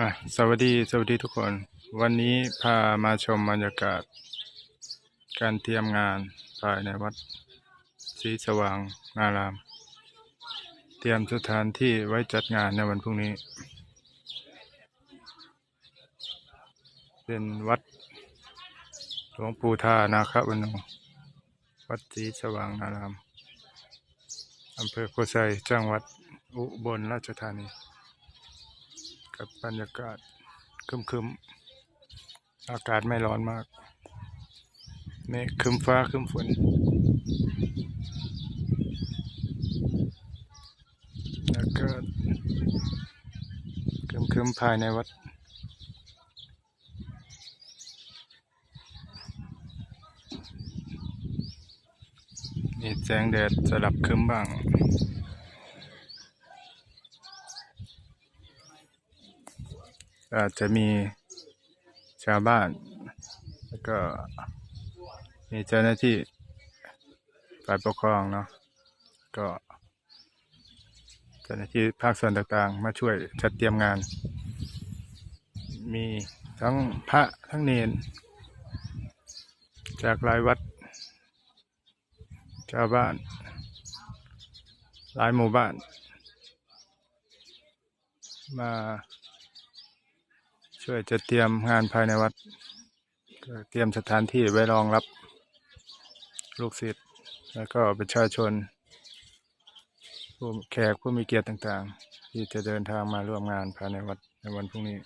อะสวัสดีสวัสดีทุกคน วันนี้พามาชมบรรยากาศ การเตรียมงานภายในวัดศรีสว่างนาราม เตรียมสถานที่ไว้จัดงานในวันพรุ่งนี้ เป็นวัดหลวงปู่ทานาควันโนวัดศรีสว่างนารามอำเภอโพไซจังหวัดอุบลราชธานี กับบรรยากาศครึมๆ อากาศไม่ร้อนมากเมฆคึมฟ้าคึมฝนแล้วก็คึมๆภายในวัดมีแสงแดดสลับคึมบ้าง อาจจะมีชาวบ้าน แล้วก็มีเจ้าหน้าที่ฝ่ายปกครองเนาะก็เจ้าหน้าที่ภาคส่วนต่างๆ มาช่วยจัดเตรียมงาน มีทั้งพระทั้งเนน จากหลายวัด ชาวบ้าน หลายหมู่บ้าน มา ช่วยจะเตรียมงานภายในวัด เตรียมสถานที่ไว้รองรับ ลูกศิษย์แล้วก็ประชาชน ผู้แขกผู้มีเกียรติต่างๆ ที่จะเดินทางมาร่วมงานภายในวัดในวันพรุ่งนี้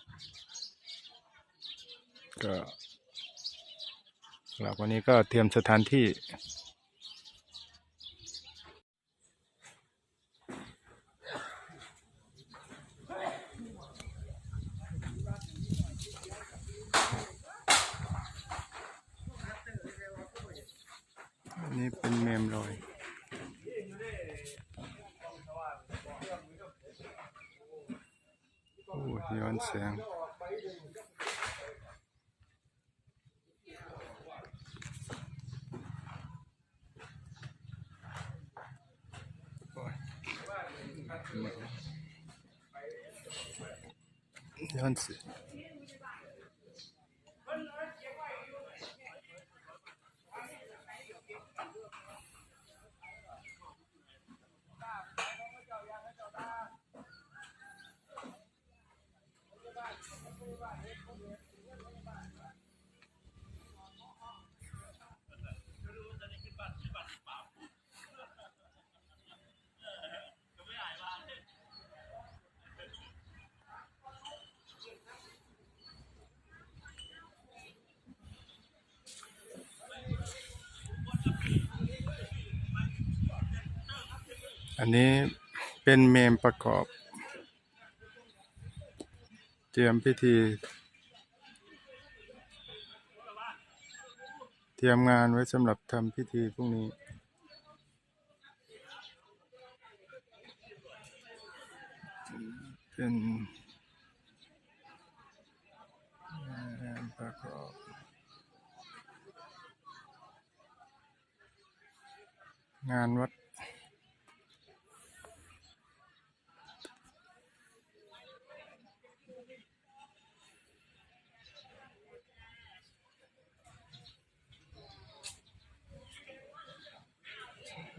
ก็หรับวันนี้ก็เตรียมสถานที่ นนี้เป็นเมมลอย โอ้ยย้อนแสงโอ้ยย้อนแสง อันนี้เป็นเมมประกอบ เตรียมพิธี เตรียมงานไว้สำหรับทำพิธีพรุ่งนี้เป็นเมมประกอบงานวัด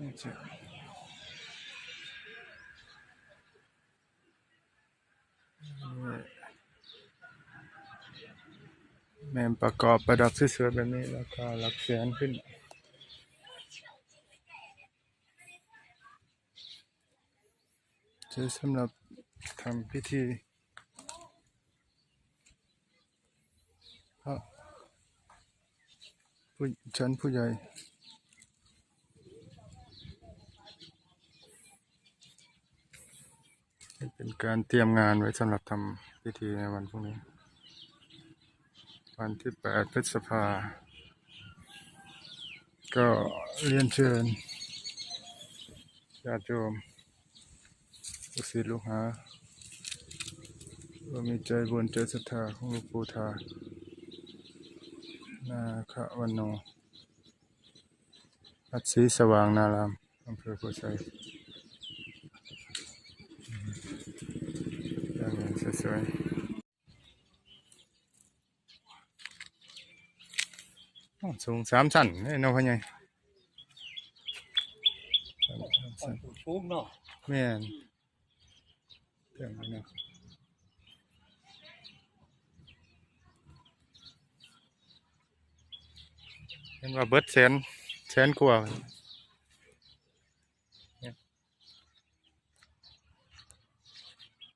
นี่จะ แมมประกอบประดับสวยๆแบบนี้ราคาหลักแสนขึ้นใช้สำหรับทำพิธีพระผู้ชั้นผู้ใหญ่เป็นการเตรียมงานไว้สำหรับทำพิธีในวันพรุ่งนี้ วันที่ 8 พฤษภา ก็เรียนเชิญญาติโยมลูกศิษย์ลูกหาว่ามีใจบุญใจศรัทธาของหลวงปู่ทานาควันโนวัดศรีสว่างนารามอำเภอโพไซอย่างนี้สวยๆ อ้าว สูงสามชั้นเลยเนาะพ่อใหญ่สามชั้นฟูมเนาะแม่นเรื่องนี้เนาะเห็นว่าเบิดแสนแสนกว่าเนี่ย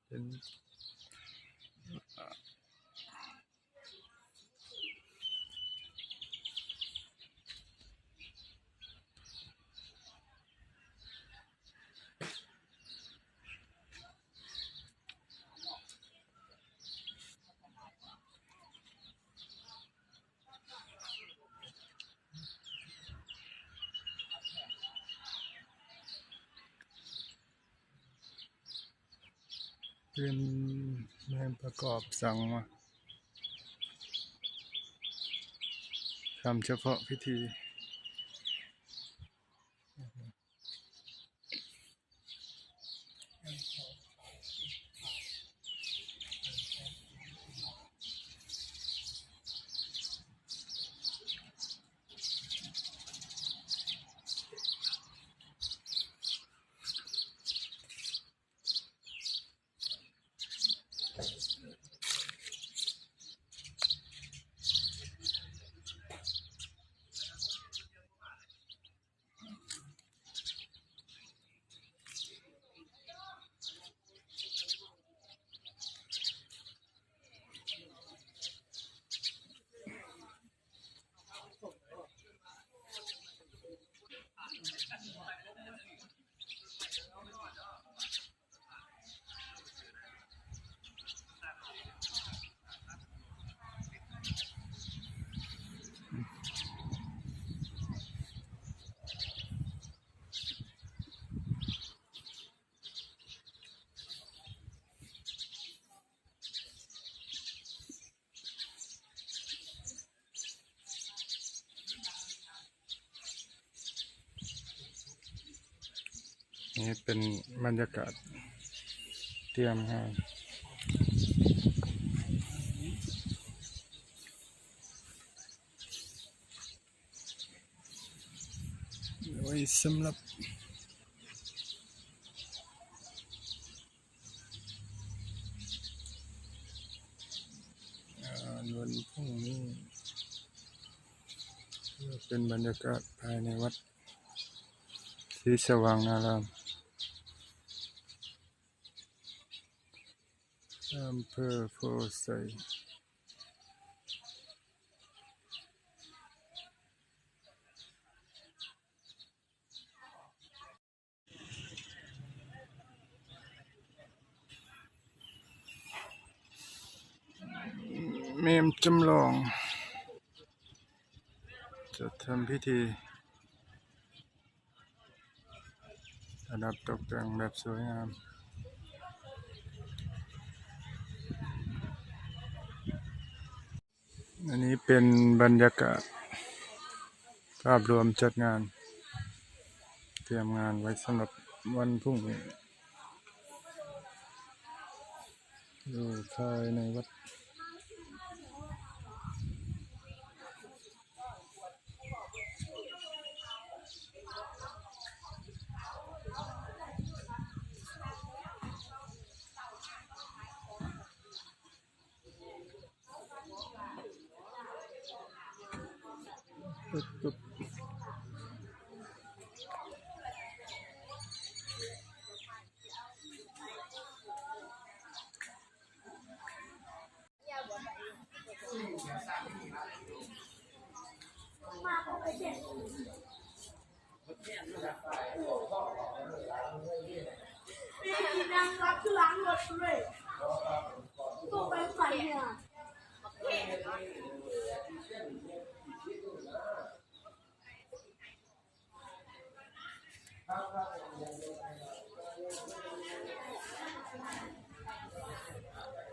เป็น เป็นแม่นประกอบสั่งมาทำเฉพาะพิธี นี่เป็นบรรยากาศเตรียมงานไว้สำหรับวันพรุ่งนี้เพื่อเป็นบรรยากาศภายในวัดศรีสว่างนาราม อำเภอโพไซเมมจำลอง จะทำพิธีระดับตกแต่งแบบสวยงาม อันนี้เป็นบรรยากาศ ภาพรวมจัดงาน เตรียมงานไว้สำหรับวันพรุ่งนี้อยู่ภายในวัด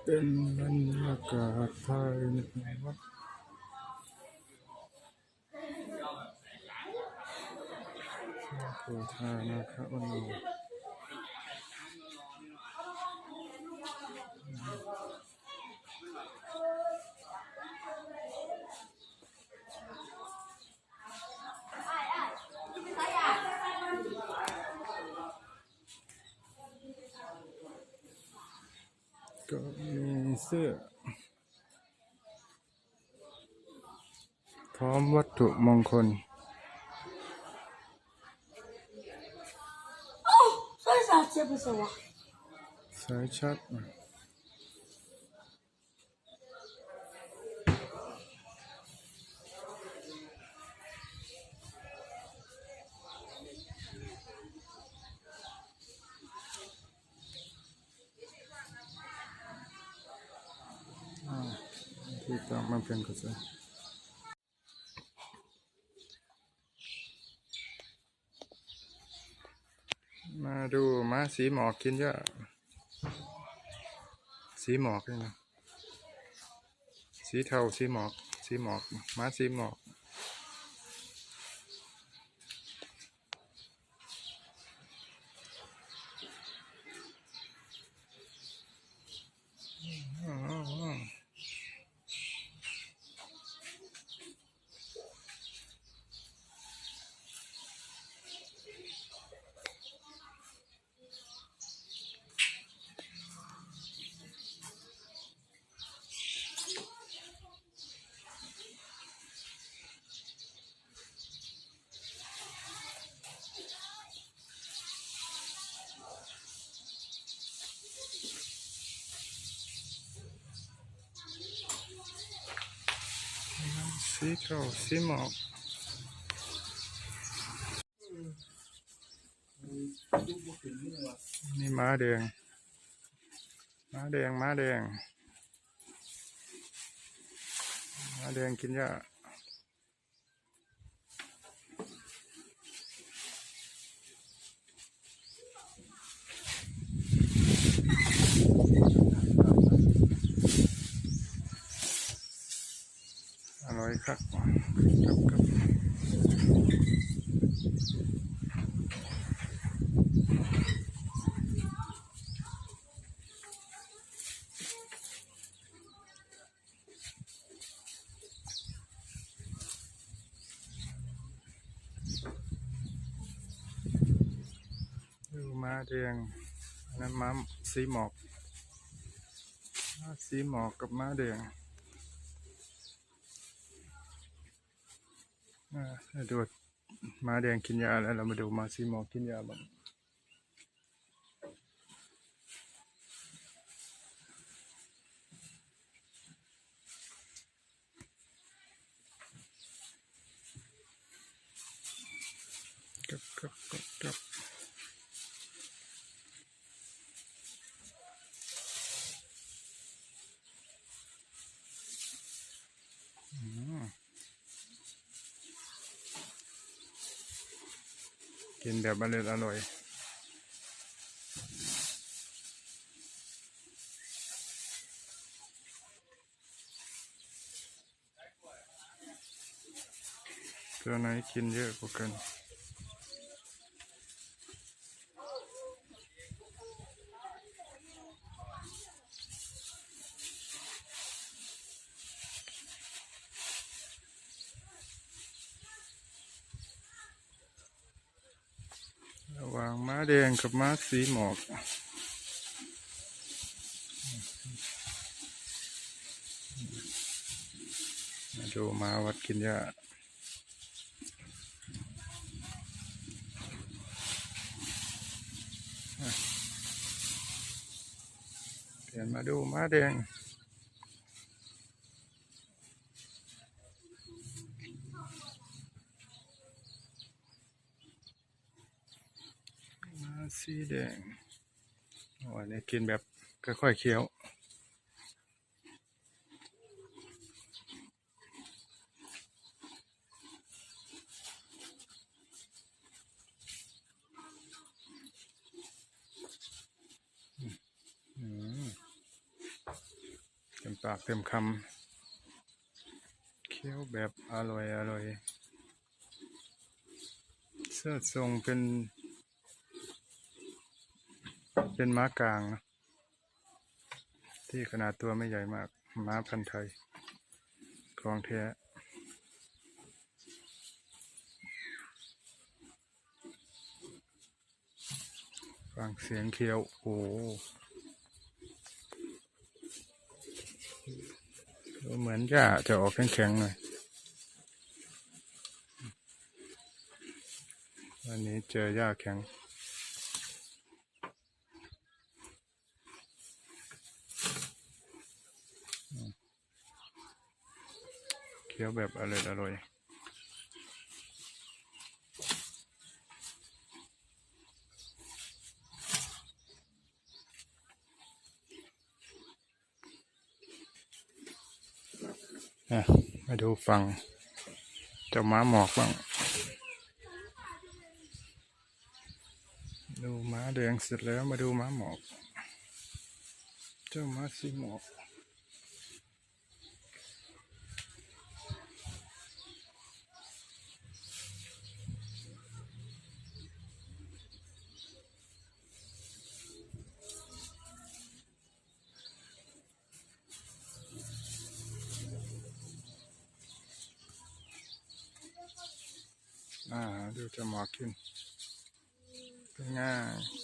เป็นบรรยากาศภายใโพธานาคาวโนก็มีเสื้อพร้อมวัตถุมงคล จะผสมสายชัดที่ต้องมาเป็นกระแส มาดูม้าสีหมอกกินเยอะสีหมอกเลยนะสีเทาสีหมอก สีหมอกม้าสีหมอก อ๋อสี เทาสีหมอกนี่ม้าแดง ม้าแดง ม้าแดง ม้าแดงกินหญ้า ร่อยครับครับครับดูม้าแดงอันนั้นม้าสีหมอกสีหมอกกับม้าเดียว ดูม้าแดงกินยาแล้วเรามาดูม้าสีหมอกกินยาบ้างกับกับกับกับอืมกิน แบบอร่อยอร่อยตัวไหนกินเยอะกว่ากัน ระหว่างม้า แดงกับม้าสีหมอกมาดูม้าวัดกินหญ้าเปลี่ยนมาดูม้าแดง สีแดงโอ้อันนี้กินแบบค่อยๆเคี้ยวอืมเต็มปากเต็มคำเคี้ยวแบบอร่อยอร่อยเสื้อทรงเป็น เป็นม้ากลางนะที่ขนาดตัวไม่ใหญ่มาก ม้าพันธุ์ไทยของแท้ฟังเสียงเคี้ยว โอ้เหมือนหญ้าจะออกแข็งๆหน่อย วันนี้เจอหญ้าแข็ง เคี้ยวแบบอร่อยอร่อยอะมาดูฝั่งเจ้าม้าหมอกบ้าง ดูม้าแดงเสร็จแล้วมาดูม้าหมอก เจ้าม้าสีหมอก อ่า ดูจะหมอกขึ้นเป็นง่าย